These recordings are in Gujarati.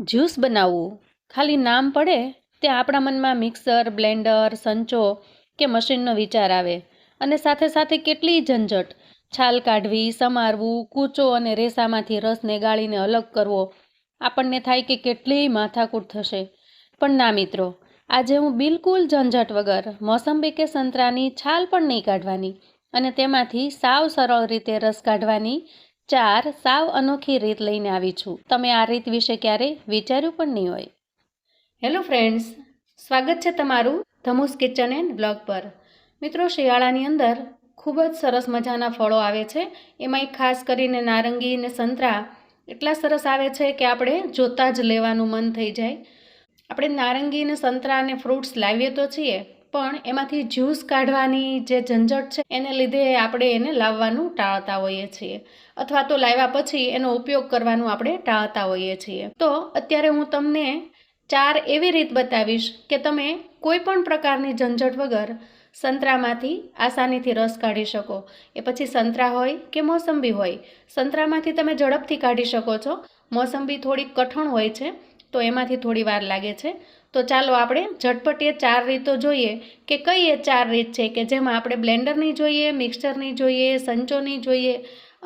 જ્યુસ બનાવવું. ખાલી નામ પડે તે આપણા મનમાં મિક્સર, બ્લેન્ડર, સંચો કે મશીનનો વિચાર આવે. અને સાથે સાથે કેટલી ઝંઝટ. છાલ કાઢવી, સમારવું, કૂચો અને રેસામાંથી રસને ગાળીને અલગ કરવો. આપણને થાય કે કેટલી માથાકૂટ થશે. પણ ના મિત્રો, આજે હું બિલકુલ ઝંઝટ વગર મોસંબી કે સંતરાની છાલ પણ નહીં કાઢવાની. અને તેમાંથી સાવ સરળ રીતે રસ કાઢવાની ચાર સાવ અનોખી રીત લઈને આવી છું. તમે આ રીત વિશે ક્યારેય વિચાર્યું પણ નહીં હોય. હેલો ફ્રેન્ડ્સ સ્વાગત છે તમારું ધમુસ કિચન એન્ડ બ્લોગ પર. મિત્રો, શિયાળાની અંદર ખૂબ જ સરસ મજાના ફળો આવે છે. એમાંય ખાસ કરીને નારંગી અને સંતરા એટલા સરસ આવે છે કે આપણે જોતાં જ લેવાનું મન થઈ જાય. આપણે નારંગી અને સંતરા અને ફ્રૂટ્સ લાવીએ તો છીએ પણ એમાંથી જ્યુસ કાઢવાની જે ઝંઝટ છે, એને લીધે આપણે એને લાવવાનું ટાળતા હોઈએ છીએ. અથવા તો લાવ્યા પછી એનો ઉપયોગ કરવાનું આપણે ટાળતા હોઈએ છીએ. તો અત્યારે હું તમને ચાર એવી રીત બતાવીશ કે તમે કોઈ પણ પ્રકારની ઝંઝટ વગર સંતરામાંથી આસાનીથી રસ કાઢી શકો. એ પછી સંતરા હોય કે મોસંબી હોય, સંતરામાંથી તમે ઝડપથી કાઢી શકો છો. મોસંબી થોડીક કઠણ હોય છે, તો એમાંથી થોડી વાર લાગે છે. તો ચાલો આપણે ઝટપટ એ ચાર રીતો જોઈએ કે કઈ એ ચાર રીત છે કે જેમાં આપણે બ્લેન્ડરની જોઈએ મિક્સરની જોઈએ સંચોની જોઈએ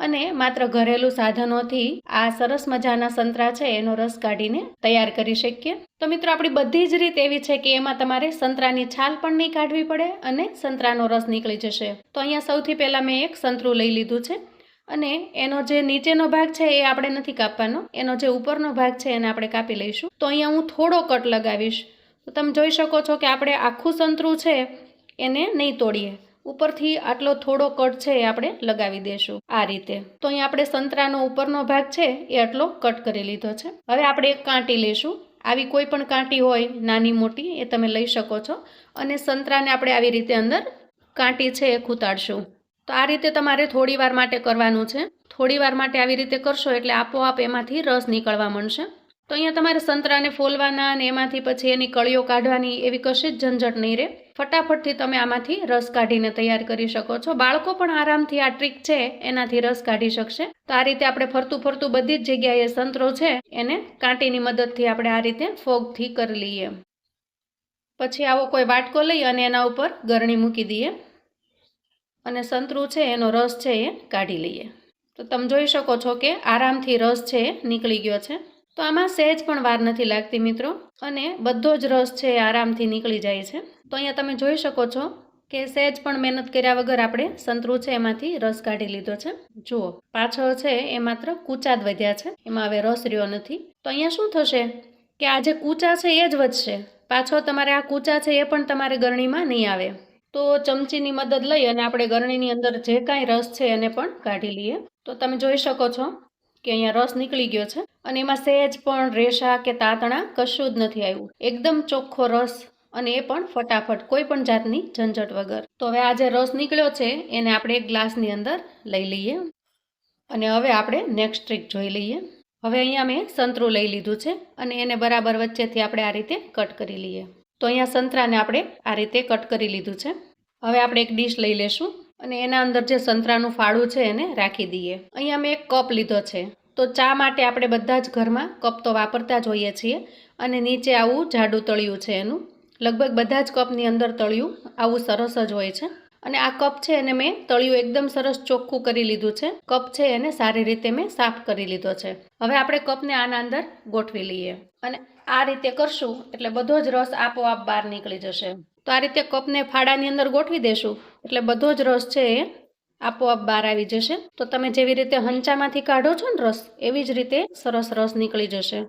અને માત્ર ઘરેલું સાધનોથી આ સરસ મજાના સંતરા છે એનો રસ કાઢીને તૈયાર કરી શકીએ. તો મિત્રો આપણી બધી જ રીત એવી છે કે એમાં તમારે સંતરાની છાલ પણ નહીં કાઢવી પડે અને સંતરાનો રસ નીકળી જશે. તો અહીંયા સૌથી પહેલાં મેં એક સંતરું લઈ લીધું છે. અને એનો જે નીચેનો ભાગ છે એ આપણે નથી કાપવાનો. એનો જે ઉપરનો ભાગ છે એને આપણે કાપી લઈશું. તો અહીંયા હું થોડો કટ લગાવીશ. તો તમે જોઈ શકો છો કે આપણે આખું સંતરું છે એને નહીં તોડીએ. ઉપરથી આટલો થોડો કટ છે એ આપણે લગાવી દઈશું આ રીતે. તો અહીં આપણે સંતરાનો ઉપરનો ભાગ છે એ આટલો કટ કરી લીધો છે. હવે આપણે એક કાંટી લઈશું. આવી કોઈ પણ કાંટી હોય, નાની મોટી, એ તમે લઈ શકો છો. અને સંતરાને આપણે આવી રીતે અંદર કાંટી છે એ ખૂતાડશું. તો આ રીતે તમારે થોડી માટે કરવાનું છે. થોડી વાર માટે આવી રીતે કરશો એટલે આપોઆપ એમાંથી રસ નીકળવા મળશે તો અહીંયા તમારે સંતરાને ફોલવાના અને એમાંથી પછી એની કળીઓ કાઢવાની એવી કશી જ ઝંઝટ નહીં રહે. ફટાફટથી તમે આમાંથી રસ કાઢીને તૈયાર કરી શકો છો. બાળકો પણ આરામથી આ ટ્રીક છે, એનાથી રસ કાઢી શકશે. તો આ રીતે આપણે ફરતું ફરતું બધી જ જગ્યાએ સંતરો છે, એને કાંટીની મદદથી આપણે આ રીતે ફોગથી કરી લઈએ. પછી આવો કોઈ વાટકો લઈ અને એના ઉપર ગરણી મૂકી દઈએ. અને સંતરું છે એનો રસ છે એ કાઢી લઈએ. તો તમે જોઈ શકો છો કે આરામથી રસ છે એ નીકળી ગયો છે. તો આમાં સહેજ પણ વાર નથી લાગતી મિત્રો. અને બધો જ રસ છે એ આરામથી નીકળી જાય છે. તો અહીંયા તમે જોઈ શકો છો કે સહેજ પણ મહેનત કર્યા વગર આપણે સંતરું છે એમાંથી રસ કાઢી લીધો છે. જુઓ, પાછળ છે એ માત્ર કૂચા જ વધ્યા છે. એમાં હવે રસ રહ્યો નથી. તો અહીંયા શું થશે? કે આ જે કૂચા છે એ જ વધશે. પાછો તમારે આ કૂચા છે એ પણ તમારે ગરણીમાં નહીં આવે. તો ચમચીની મદદ લઈ અને આપણે ગરણીની અંદર જે કાંઈ રસ છે એને પણ કાઢી લઈએ. તો તમે જોઈ શકો છો કે અહીંયા રસ નીકળી ગયો છે અને એમાં સહેજ પણ, રેશા કે તાતણા કશું જ નથી આવ્યું. એકદમ ચોખ્ખો રસ અને એ પણ ફટાફટ, કોઈ પણ જાતની ઝંઝટ વગર. તો હવે આ જે રસ નીકળ્યો છે એને આપણે એક ગ્લાસની અંદર લઈ લઈએ. અને હવે આપણે નેક્સ્ટ ટ્રીક જોઈ લઈએ. હવે અહીંયા મેં સંતરું લઈ લીધું છે અને એને બરાબર વચ્ચેથી આપણે આ રીતે કટ કરી લઈએ. તો અહીંયા સંતરાને આપણે આ રીતે કટ કરી લીધું છે. હવે આપણે એક ડીશ લઈ લેશું અને એના અંદર જે સંતરાનું ફાળું છે એને રાખી દઈએ. અહીંયા મેં એક કપ લીધો છે. તો ચા માટે આપણે બધા જ ઘરમાં કપ તો વાપરતા જ હોઈએ છીએ અને નીચે આવું જાડું તળિયું છે એનું. લગભગ બધા જ કપની અંદર તળિયું આવું સરસ જ હોય છે. અને આ કપ છે એને મેં તળિયું એકદમ સરસ ચોખ્ખું કરી લીધું છે. કપ છે એને સારી રીતે મેં સાફ કરી લીધો છે. હવે આપણે કપને આના અંદર ગોઠવી લઈએ. અને આ રીતે કરશું એટલે બધો જ રસ આપોઆપ બહાર નીકળી જશે. તો આ રીતે કપને ફાડાની અંદર ગોઠવી દેશું એટલે બધો જ રસ છે એ આપોઆપ બહાર આવી જશે. તો તમે જેવી રીતે હંચામાંથી કાઢો છો ને રસ, એવી જ રીતે સરસ રસ નીકળી જશે.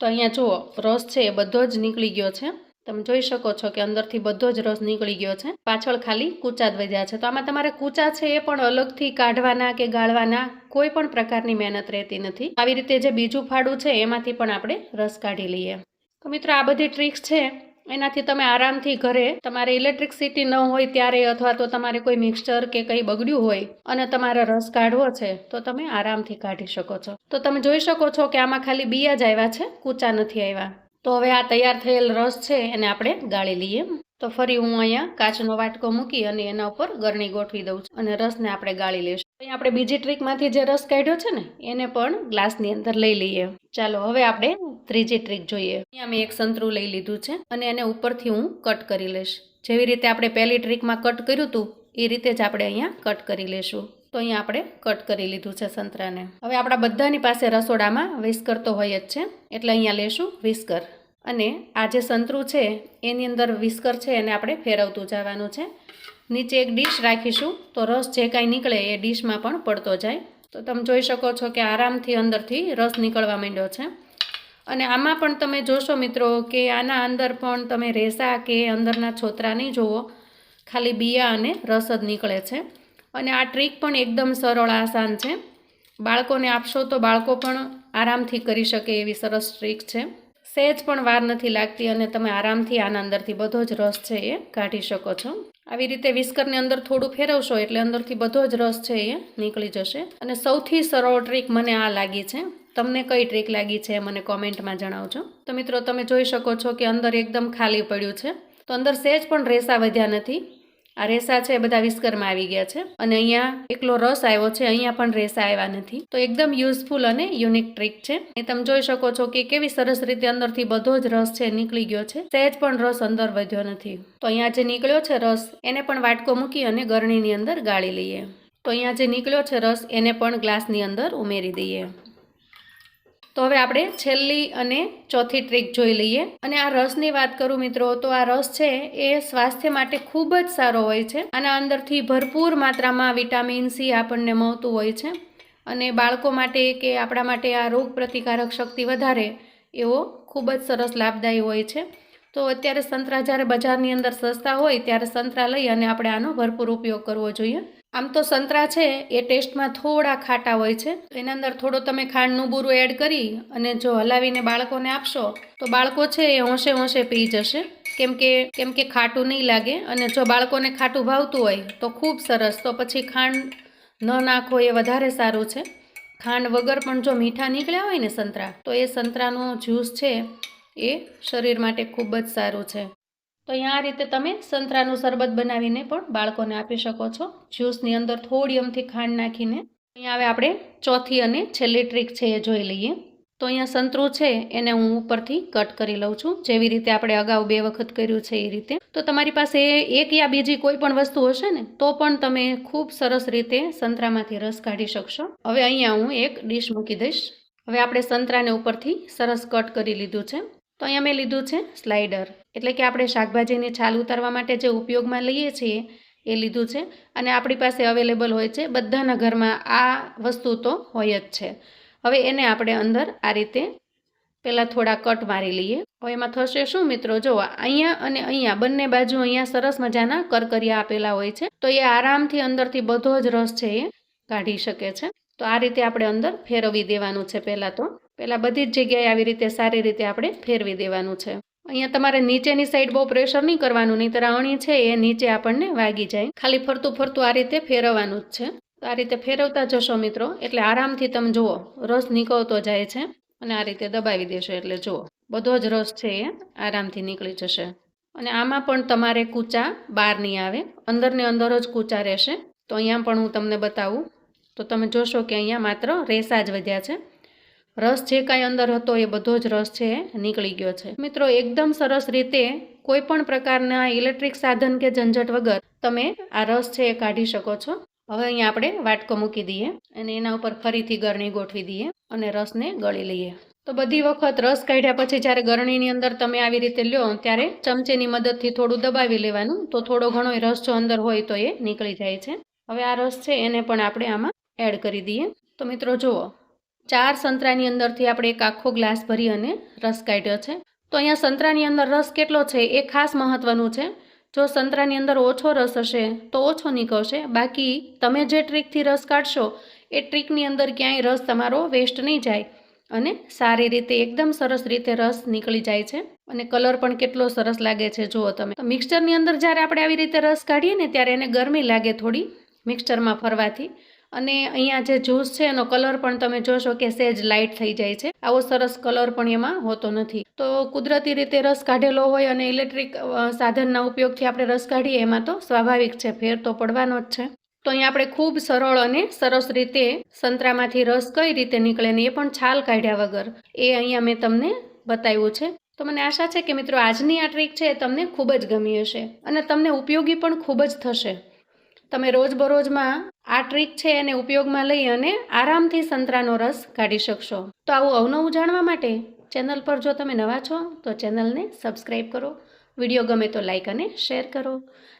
તો અહીંયા જુઓ, રસ છે એ બધો જ નીકળી ગયો છે. તમે જોઈ શકો છો કે અંદરથી બધો જ રસ નીકળી ગયો છે. પાછળ ખાલી કૂચા જ વધ્યા છે. તો આમાં તમારે કૂચા છે એ પણ અલગથી કાઢવાના કે ગાળવાના કોઈ પણ પ્રકારની મહેનત રહેતી નથી. આવી રીતે જે બીજું ફાડું છે એમાંથી પણ આપણે રસ કાઢી લઈએ. તો મિત્રો આ બધી ટ્રીક્સ છે. એનાથી તમે આરામથી ઘરે તમારે ઇલેક્ટ્રિકસિટી ન હોય ત્યારે અથવા તો તમારે કોઈ મિક્સચર કે કંઈ બગડ્યું હોય અને તમારે રસ કાઢવો છે, તો તમે આરામથી કાઢી શકો છો. તો તમે જોઈ શકો છો કે આમાં ખાલી બિયા જ આવ્યા છે, કૂચા નથી આવ્યા. તો હવે આ તૈયાર થયેલ રસ છે એને આપણે ગાળી લઈએ. તો ફરી હું અહીંયા કાચનો વાટકો મૂકી અને એના ઉપર ગરણી ગોઠવી દઉં છું અને રસને આપણે ગાળી લઈશું. અહીંયા આપણે બીજી ટ્રીકમાંથી જે રસ કાઢ્યો છે ને, એને પણ ગ્લાસની અંદર લઈ લઈએ. ચાલો, હવે આપણે ત્રીજી ટ્રીક જોઈએ. અહીંયા મેં એક સંતરું લઈ લીધું છે અને એને ઉપરથી હું કટ કરી લઈશ. જેવી રીતે આપણે પહેલી ટ્રીકમાં કટ કર્યું હતું, એ રીતે જ આપણે અહીંયા કટ કરી લઈશું. તો અહીંયા આપણે કટ કરી લીધું છે સંતરાને. હવે આપણા બધાની પાસે રસોડામાં વિસ્કર તો હોય જ છે. એટલે અહીંયા લેશું વિસ્કર અને આ જે સંતરું છે, એની અંદર વિસ્કર છે એને આપણે ફેરવતું જવાનું છે. નીચે એક ડીશ રાખીશું, તો રસ જે કાંઈ નીકળે એ ડીશમાં પણ પડતો જાય. તો તમે જોઈ શકો છો કે આરામથી અંદરથી રસ નીકળવા માંડ્યો છે. અને આમાં પણ તમે જોશો મિત્રો કે આના અંદર પણ તમે રેસા કે અંદરના છોતરા નહીં જુઓ, ખાલી બિયા અને રસ જ નીકળે છે. અને આ ટ્રીક પણ એકદમ સરળ આસાન છે. બાળકોને આપશો તો બાળકો પણ આરામથી કરી શકે એવી સરસ ટ્રીક છે. સહેજ પણ વાર નથી લાગતી અને તમે આરામથી આના અંદરથી બધો જ રસ છે એ કાઢી શકો છો. આવી રીતે વિસ્કરની અંદર થોડું ફેરવશો એટલે અંદરથી બધો જ રસ છે એ નીકળી જશે. અને સૌથી સરળ ટ્રીક મને આ લાગી છે. તમને કઈ ટ્રીક લાગી છે મને કોમેન્ટમાં જણાવજો. તો મિત્રો, તમે જોઈ શકો છો કે અંદર એકદમ ખાલી પડ્યું છે. તો અંદર સહેજ પણ રેસા વધ્યા નથી. આ રેસા છે બધા વિસ્કરમાં આવી ગયા છે. અને અહીંયા એકલો રસ આવ્યો છે, અહીંયા પણ રેસા આવ્યા નથી. તો એકદમ યુઝફુલ અને યુનિક ટ્રીક છે. એ તમે જોઈ શકો છો કે કેવી સરસ રીતે અંદરથી બધો જ રસ છે, નીકળી ગયો છે. સહેજ પણ રસ અંદર વધ્યો નથી. તો અહીંયા જે નીકળ્યો છે રસ, એને પણ વાટકો મૂકી અને ગરણીની અંદર ગાળી લઈએ. તો અહીંયા જે નીકળ્યો છે રસ, એને પણ ગ્લાસની અંદર ઉમેરી દઈએ. તો હવે આપણે છેલ્લી અને ચોથી ટ્રીક જોઈ લઈએ. અને આ રસની વાત કરું મિત્રો, તો આ રસ છે એ સ્વાસ્થ્ય માટે ખૂબ જ સારો હોય છે. આના અંદરથી ભરપૂર માત્રામાં વિટામિન સી આપણને મળતું હોય છે. અને બાળકો માટે કે આપણા માટે આ રોગ પ્રતિકારક શક્તિ વધારે એવો ખૂબ જ સરસ લાભદાયી હોય છે. તો અત્યારે સંતરા જ્યારે બજારની અંદર સસ્તા હોય ત્યારે સંતરા લઈ અને આપણે આનો ભરપૂર ઉપયોગ કરવો જોઈએ. આમ તો સંતરા છે, એ ટેસ્ટમાં થોડા ખાટા હોય છે. એના અંદર થોડો તમે ખાંડનું બૂરું એડ કરી અને જો હલાવીને બાળકોને આપશો, તો બાળકો છે એ હોંશે હોંશે પી જશે. કેમ કે કેમ કે ખાટું નહીં લાગે અને જો બાળકોને ખાટું ભાવતું હોય, તો ખૂબ સરસ. તો પછી ખાંડ ન નાખો એ વધારે સારું છે. ખાંડ વગર પણ જો મીઠા નીકળ્યા હોય ને સંતરા, તો એ સંતરાનો જ્યુસ છે, એ શરીર માટે ખૂબ જ સારું છે. તો અહીંયા આ રીતે તમે સંતરાનું શરબત બનાવીને પણ બાળકોને આપી શકો છો. જ્યુસની અંદર થોડી અમથી ખાંડ નાખીને. અહીંયા હવે આપણે ચોથી અને છેલ્લી ટ્રીક છે એ જોઈ લઈએ. તો અહીંયા સંતરું છે એને હું ઉપરથી કટ કરી લઉં છું. જેવી રીતે આપણે અગાઉ બે વખત કર્યું છે એ રીતે. તો તમારી પાસે એક યા બીજી કોઈ પણ વસ્તુ હશે ને, તો પણ તમે ખૂબ સરસ રીતે સંતરામાંથી રસ કાઢી શકશો. હવે અહીંયા હું એક ડીશ મૂકી દઈશ. હવે આપણે સંતરાને ઉપરથી સરસ કટ કરી લીધું છે. તો અહીંયા મેં લીધું છે સ્લાઇડર. એટલે કે આપણે શાકભાજીની છાલ ઉતારવા માટે જે ઉપયોગમાં લઈએ છીએ એ લીધું છે. અને આપણી પાસે અવેલેબલ હોય છે બધાના ઘરમાં આ વસ્તુ તો હોય જ છે. હવે એને આપણે અંદર આ રીતે પહેલાં થોડા કટ મારી લઈએ. હવે એમાં થશે શું મિત્રો? જો અહીંયા અને અહીંયા બંને બાજુ અહીંયા સરસ મજાના કરકરિયા આપેલા હોય છે. તો એ આરામથી અંદરથી બધો જ રસ છે એ કાઢી શકે છે. તો આ રીતે આપણે અંદર ફેરવી દેવાનું છે પહેલાં તો. પહેલાં બધી જ જગ્યાએ આવી રીતે સારી રીતે આપણે ફેરવી દેવાનું છે. અહીંયા તમારે નીચેની સાઈડ બહુ પ્રેશર નહીં કરવાનું નહીં અણી છે એ નીચે આપણને વાગી જાય. ખાલી ફરતું ફરતું આ રીતે ફેરવવાનું જ છે. તો આ રીતે ફેરવતા જશો મિત્રો, એટલે આરામથી તમે જુઓ, રસ નીકળતો જાય છે. અને આ રીતે દબાવી દેશો એટલે જુઓ, બધો જ રસ છે એ આરામથી નીકળી જશે. અને આમાં પણ તમારે કૂચા બહાર નહીં આવે, અંદરને અંદર જ કૂચા રહેશે. તો અહીંયા પણ હું તમને બતાવું તો તમે જોશો કે અહીંયા માત્ર રેસા જ વધ્યા છે. રસ જે કાંઈ અંદર હતો એ બધો જ રસ છે નીકળી ગયો છે. મિત્રો, એકદમ સરસ રીતે કોઈ પણ પ્રકારના ઇલેક્ટ્રિક સાધન કે ઝંઝટ વગર તમે આ રસ છે એ કાઢી શકો છો. હવે અહીંયા આપણે વાટકો મૂકી દઈએ અને એના ઉપર ફરીથી ગરણી ગોઠવી દઈએ અને રસને ગળી લઈએ. તો બધી વખત રસ કાઢ્યા પછી જ્યારે ગરણીની અંદર તમે આવી રીતે લ્યો, ત્યારે ચમચીની મદદથી થોડું દબાવી લેવાનું. તો થોડો ઘણો રસ જો અંદર હોય તો એ નીકળી જાય છે. હવે આ રસ છે એને પણ આપણે આમાં એડ કરી દઈએ. તો મિત્રો જુઓ, ચાર સંતરાની અંદરથી આપણે એક આખો ગ્લાસ ભરી અને રસ કાઢ્યો છે. તો અહીંયા સંતરાની અંદર રસ કેટલો છે એ ખાસ મહત્ત્વનું છે. જો સંતરાની અંદર ઓછો રસ હશે તો ઓછો નીકળશે. બાકી તમે જે ટ્રીકથી રસ કાઢશો, એ ટ્રીકની અંદર ક્યાંય રસ તમારો વેસ્ટ નહીં જાય અને સારી રીતે એકદમ સરસ રીતે રસ નીકળી જાય છે. અને કલર પણ કેટલો સરસ લાગે છે જુઓ તમે. તો મિક્સચરની અંદર જ્યારે આપણે આવી રીતે રસ કાઢીએ ને ત્યારે એને ગરમી લાગે થોડી મિક્સચરમાં ફરવાથી. અને અહીંયા જે જ્યુસ છે, એનો કલર પણ તમે જોશો કે સેજ લાઇટ થઈ જાય છે. આવો સરસ કલર પણ એમાં હોતો નથી. તો કુદરતી રીતે રસ કાઢેલો હોય અને ઇલેક્ટ્રિક સાધનના ઉપયોગથી આપણે રસ કાઢીએ, એમાં તો સ્વાભાવિક છે, ફેર તો પડવાનો જ છે. તો અહીંયા આપણે ખૂબ સરળ અને સરસ રીતે સંતરામાંથી રસ કઈ રીતે નીકળે ને એ પણ છાલ કાઢ્યા વગર એ અહીંયા મેં તમને બતાવ્યું છે. તો મને આશા છે કે મિત્રો આજની આ ટ્રીક છે એ તમને ખૂબ જ ગમી હશે અને તમને ઉપયોગી પણ ખૂબ જ થશે. તમે રોજબરોજમાં આ ટ્રીક છે એને ઉપયોગમાં લઈ અને આરામથી સંતરાનો રસ કાઢી શકશો. તો આવું અવનવું જાણવા માટે ચેનલ પર જો તમે નવા છો, તો ચેનલને સબસ્ક્રાઈબ કરો. વીડિયો ગમે તો લાઈક અને શેર કરો.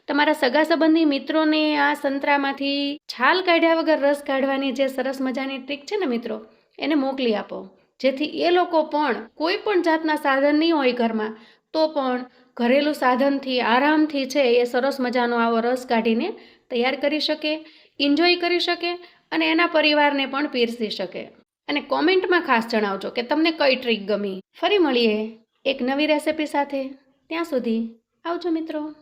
તમારા સગા સંબંધી મિત્રોને આ સંતરામાંથી છાલ કાઢ્યા વગર રસ કાઢવાની જે સરસ મજાની ટ્રીક છે ને મિત્રો, એને મોકલી આપો. જેથી એ લોકો પણ કોઈ પણ જાતના સાધન નહીં હોય ઘરમાં, તો પણ ઘરેલું સાધનથી, આરામથી છે એ સરસ મજાનો આવો રસ કાઢીને તૈયાર કરી શકે એન્જોય કરી શકે અને એના પરિવારને પણ પીરસી શકે. અને કોમેન્ટમાં ખાસ જણાવજો કે તમને કઈ ટ્રીક ગમી. ફરી મળીએ એક નવી રેસિપી સાથે. ત્યાં સુધી આવજો મિત્રો.